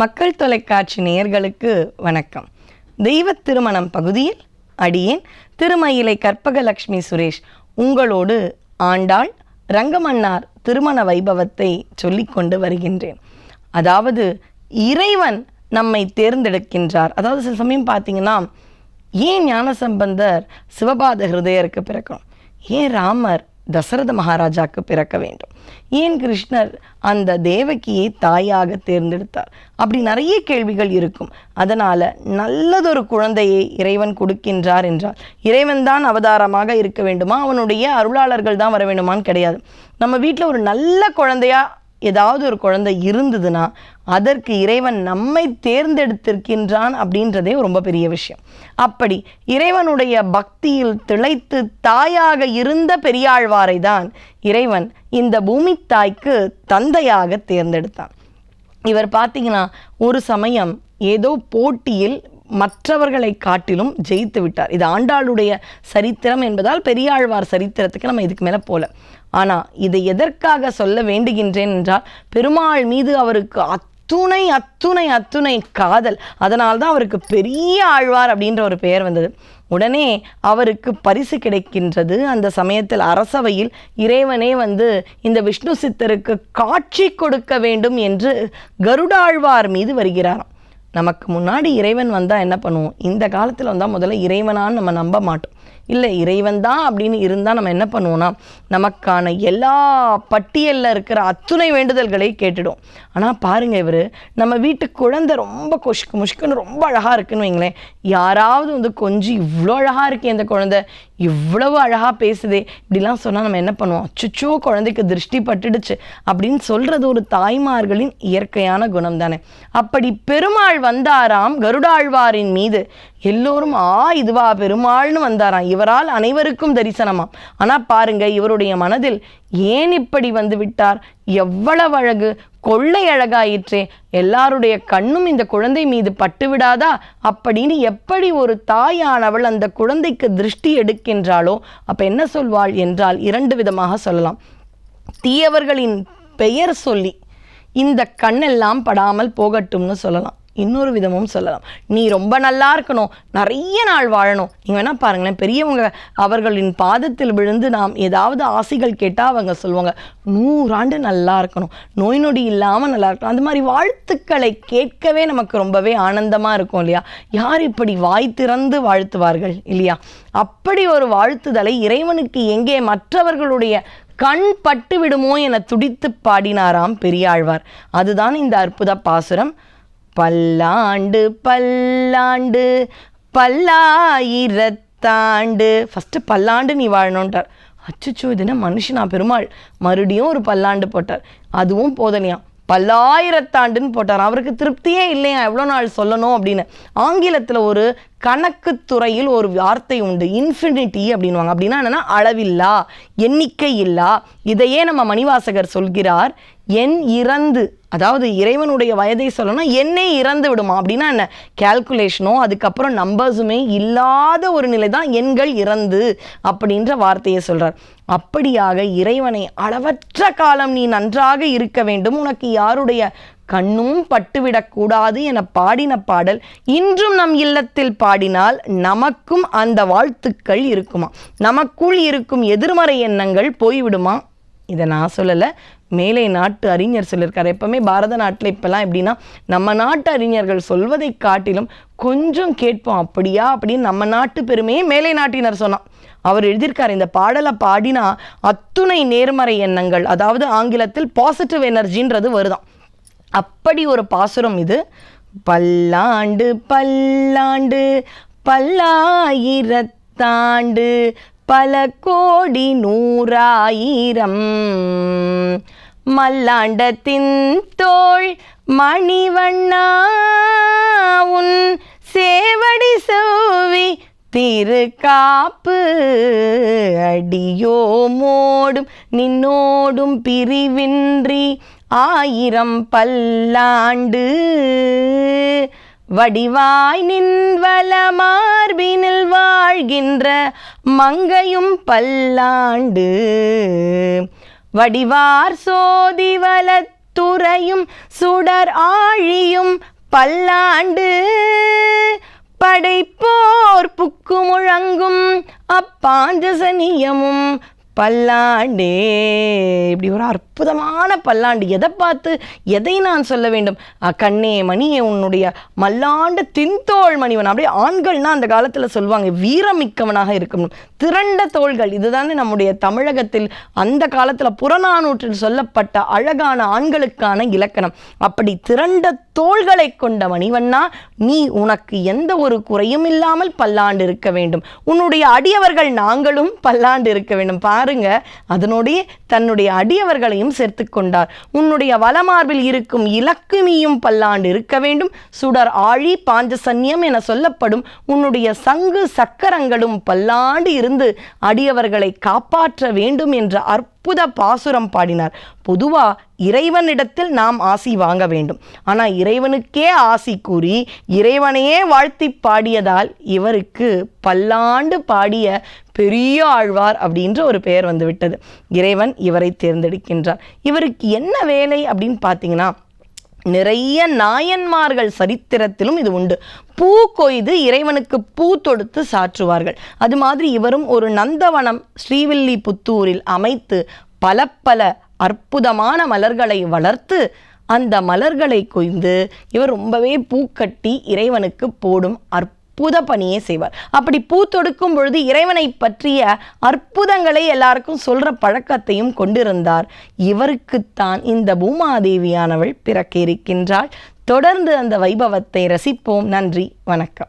மக்கள் தொலைக்காட்சி நேயர்களுக்கு வணக்கம். தெய்வ திருமணம் பகுதியில் அடியேன் திருமயிலை கற்பகலட்சுமி சுரேஷ் உங்களோடு ஆண்டாள் ரங்கமன்னார் திருமண வைபவத்தை சொல்லிக்கொண்டு வருகின்றேன். அதாவது இறைவன் நம்மை தேர்ந்தெடுக்கின்றார். அதாவது சில சமயம் பார்த்தீங்கன்னா ஏன் ஞானசம்பந்தர் சிவபாத ஹிருதயருக்கு பிறக்கணும் ஏன் ராமர் தசரத மகாராஜாக்கு பிறக்க வேண்டும். ஏன் கிருஷ்ணர் அந்த தேவகியை தாயாக தேர்ந்தெடுத்தார்? அப்படி நிறைய கேள்விகள் இருக்கும். அதனால் நல்லதொரு குழந்தையை இறைவன் கொடுக்கின்றார் என்றால் இறைவன் தான் அவதாரமாக இருக்க வேண்டுமா? அவனுடைய அருளாளர்கள் தான் வர வேண்டுமான்னு கிடையாது. நம்ம வீட்டில் ஒரு நல்ல குழந்தையாக ஏதாவது ஒரு குழந்தை இருந்ததுன்னா அதற்கு இறைவன் நம்மை தேர்ந்தெடுத்திருக்கின்றான் அப்படின்றதே ரொம்ப பெரிய விஷயம். அப்படி இறைவனுடைய பக்தியில் திளைத்து தாயாக இருந்த பெரியாழ்வாரை தான் இறைவன் இந்த பூமி தாய்க்கு தந்தையாக தேர்ந்தெடுத்தான். இவர் பார்த்தீங்கன்னா ஒரு சமயம் ஏதோ போட்டியில் மற்றவர்களை காட்டிலும் ஜெயித்து விட்டார். இது ஆண்டாளுடைய சரித்திரம் என்பதால் பெரியாழ்வார் சரித்திரத்துக்கு நம்ம இதுக்கு மேலே போல. ஆனால் இதை எதற்காக சொல்ல வேண்டுகின்றேன் என்றால் பெருமாள் மீது அவருக்கு அத்துணை அத்துணை அத்துணை காதல். அதனால்தான் அவருக்கு பெரிய ஆழ்வார் அப்படின்ற ஒரு பெயர் வந்தது. உடனே அவருக்கு பரிசு கிடைக்கின்றது. அந்த சமயத்தில் அரசவையில் இறைவனே வந்து இந்த விஷ்ணு சித்தருக்கு காட்சி கொடுக்க வேண்டும் என்று கருடாழ்வார் மீது வருகிறாராம். நமக்கு முன்னாடி இறைவன் வந்தால் என்ன பண்ணுவோம்? இந்த காலத்தில் வந்தால் முதல்ல இறைவனான்னு நம்ம நம்ப மாட்டோம். இல்லை இறைவன் தான் அப்படின்னு இருந்தால் நம்ம என்ன பண்ணுவோம்னா நமக்கான எல்லா பட்டியலில் இருக்கிற அத்துணை வேண்டுதல்களை கேட்டுடும். ஆனால் பாருங்க இவர் நம்ம வீட்டு குழந்தை ரொம்ப கொஷ்கு முஷ்குன்னு ரொம்ப அழகாக இருக்குன்னு வைங்களேன். யாராவது வந்து கொஞ்சம் இவ்வளோ அழகாக இருக்கே இந்த குழந்தை இவ்வளவு அழகாக பேசுதே இப்படிலாம் சொன்னால் நம்ம என்ன பண்ணுவோம்? அச்சுச்சோ குழந்தைக்கு திருஷ்டி பட்டுடுச்சு அப்படின்னு சொல்கிறது ஒரு தாய்மார்களின் இயற்கையான குணம் தானே அப்படி பெருமாள் வந்தாராம் கருடாழ்வாரின் மீது. எல்லோரும் ஆ இதுவா பெருமாள்னு வந்தாராம். இவரால் அனைவருக்கும் தரிசனமாம். ஆனால் பாருங்க இவருடைய மனதில் ஏன் இப்படி வந்து விட்டார்? எவ்வளவு அழகு. கொள்ளை அழகாயிற்றே. எல்லாருடைய கண்ணும் இந்த குழந்தை மீது பட்டு விடாதா? அப்படின்னு எப்படி ஒரு தாயானவள் அந்த குழந்தைக்கு திருஷ்டி எடுக்கின்றாளோ? அப்போ என்ன சொல்வாள் என்றால் இரண்டு விதமாக சொல்லலாம். தீயவர்களின் பெயர் சொல்லி இந்த கண்ணெல்லாம் படாமல் போகட்டும்னு சொல்லலாம். இன்னொரு விதமும் சொல்லலாம். நீ ரொம்ப நல்லா இருக்கணும். நிறைய நாள் வாழணும். நீங்கள் வேணால் பாருங்களேன் பெரியவங்க அவர்களின் பாதத்தில் விழுந்து நாம் ஏதாவது ஆசைகள் கேட்டால் அவங்க சொல்லுவாங்க நூறாண்டு நல்லா இருக்கணும். நோய் நொடி இல்லாமல் நல்லா இருக்கணும். அந்த மாதிரி வாழ்த்துக்களை கேட்கவே நமக்கு ரொம்பவே ஆனந்தமாக இருக்கும் இல்லையா? யார் இப்படி வாய் திறந்து வாழ்த்துவார்கள் இல்லையா? அப்படி ஒரு வாழ்த்துதலை இறைவனுக்கு எங்கே மற்றவர்களுடைய கண் பட்டு விடுமோ என துடித்து பாடினாராம் பெரியாழ்வார். அதுதான் இந்த அற்புத பாசுரம். பல்லாண்டு பல்லாண்டு பல்லாயிரத்தாண்டு. ஃபஸ்ட்டு பல்லாண்டு நீ வாழணுன்ட்டார் அச்சுச்சோ இதுனா மனுஷனா பெருமாள். மறுபடியும் ஒரு பல்லாண்டு போட்டார். அதுவும் போதனையா. பல்லாயிரத்தாண்டுன்னு போட்டார். அவருக்கு திருப்தியே இல்லையா? எவ்வளோ நாள் சொல்லணும் அப்படின்னு. ஆங்கிலத்தில் ஒரு கணக்கு துறையில் ஒரு வார்த்தை உண்டு. இன்ஃபினிட்டி அப்படின்வாங்க அப்படின்னா என்னன்னா அளவில்லா எண்ணிக்கை இல்லா இதையே நம்ம மணிவாசகர் சொல்கிறார். என் இறந்து அதாவது இறைவனுடைய வயதை சொல்லணும்னா என்னே இறந்து விடுமா? அப்படின்னா என்ன? கேல்குலேஷனோ அதுக்கப்புறம் நம்பர்ஸுமே இல்லாத ஒரு நிலை தான் எண்கள் இறந்து அப்படின்ற வார்த்தையை சொல்கிறார் அப்படியாக இறைவனை அளவற்ற காலம் நீ நன்றாக இருக்க வேண்டும். உனக்கு யாருடைய கண்ணும் பட்டுவிடக்கூடாது என பாடின பாடல் இன்றும் நம் இல்லத்தில் பாடினால் நமக்கும் அந்த வாழ்த்துக்கள் இருக்குமா? நமக்குள் இருக்கும் எதிர்மறை எண்ணங்கள் போய்விடுமா? இதை நான் சொல்லலை. மேலை நாட்டு அறிஞர் சொல்லியிருக்காரு. எப்பவுமே பாரத நாட்டில் இப்போல்லாம் எப்படின்னா நம்ம நாட்டு அறிஞர்கள் சொல்வதை காட்டிலும் கொஞ்சம் கேட்போம். அப்படியா? அப்படின்னு நம்ம நாட்டு பெருமையை மேலை நாட்டினர் சொன்னான். அவர் எழுதியிருக்கார் இந்த பாடலை பாடினா அத்துணை நேர்மறை எண்ணங்கள் அதாவது ஆங்கிலத்தில் பாசிட்டிவ் எனர்ஜின்றது வருதான். அப்படி ஒரு பாசுரம் இது. பல்லாண்டு பல்லாண்டு பல்லாயிரத்தாண்டு பல கோடி நூறாயிரம். மல்லாண்டத்தின் தோள் மணிவண்ணா உன் சேவடி செவ்வி திருக்காப்பு அடியோமோடும் நின்னோடும் பிரிவின்றி ஆயிரம் பல்லாண்டு. வடிவாய் நின்வல மார்பினில் வாழ்கின்ற மங்கையும் பல்லாண்டு. வடிவார் சோதிவலத்துறையும் சுடர் ஆழியும் பல்லாண்டு. படைப்போர் புக்கு முழங்கும் அப்பாஞ்சசனியமும் பல்லாண்டே. இப்படி ஒரு அற்புதமான பல்லாண்டு. எதை பார்த்து எதை நான் சொல்ல வேண்டும்? அ, கண்ணே மணியே உன்னுடைய மல்லாண்டு தின்தோள் மணிவன். அப்படியே ஆண்கள்னா அந்த காலத்தில் சொல்லுவாங்க வீரமிக்கவனாக இருக்கணும். திரண்ட தோள்கள். இதுதானே நம்முடைய தமிழகத்தில் அந்த காலத்தில் புறநானூற்றில் சொல்லப்பட்ட அழகான ஆண்களுக்கான இலக்கணம். அப்படி திரண்ட தோள்களை கொண்ட மணிவண்ணா நீ உனக்கு எந்த ஒரு குறையும் இல்லாமல் பல்லாண்டு இருக்க வேண்டும். உன்னுடைய அடியவர்கள் நாங்களும் பல்லாண்டு இருக்க வேண்டும். பாருங்க அதனுடைய தன்னுடைய அடியவர்களையும் சேர்த்து கொண்டார். உன்னுடைய வலமார்பில் இருக்கும் இலக்குமியும் பல்லாண்டு இருக்க வேண்டும். சுடர் ஆழி பாஞ்ச சன்னியம் என சொல்லப்படும் உன்னுடைய சங்கு சக்கரங்களும் பல்லாண்டு இருந்து அடியவர்களை காப்பாற்ற வேண்டும் என்ற அற்ப அற்புத பாசுரம் பாடினார். பொதுவாக இறைவனிடத்தில் நாம் ஆசி வாங்க வேண்டும். ஆனால் இறைவனுக்கே ஆசி கூறி இறைவனையே வாழ்த்தி பாடியதால் இவருக்கு பல்லாண்டு பாடிய பெரிய ஆழ்வார் அப்படின்ற ஒரு பெயர் வந்துவிட்டது இறைவன் இவரை தேர்ந்தெடுக்கின்றார். இவருக்கு என்ன வேலை அப்படின்னு பார்த்தீங்கன்னா நிறைய நாயன்மார்கள் சரித்திரத்திலும் இது உண்டு. பூ கொய்து இறைவனுக்கு பூ தொடுத்து சாற்றுவார்கள். அது மாதிரி இவரும் ஒரு நந்தவனம் ஸ்ரீவில்லிபுத்தூரில் அமைத்து பல பல அற்புதமான மலர்களை வளர்த்து அந்த மலர்களை கொய்ந்து இவர் ரொம்பவே பூக்கட்டி இறைவனுக்கு போடும் அற்ப அற்புத பணியை செய்வார். அப்படி பூ தொடுக்கும் பொழுது இறைவனை பற்றிய அற்புதங்களை எல்லாருக்கும் சொல்ற பழக்கத்தையும் கொண்டிருந்தார். இவருக்குத்தான் இந்த பூமாதேவியானவள் பிறக்க இருக்கின்றாள். தொடர்ந்து அந்த வைபவத்தை ரசிப்போம். நன்றி. வணக்கம்.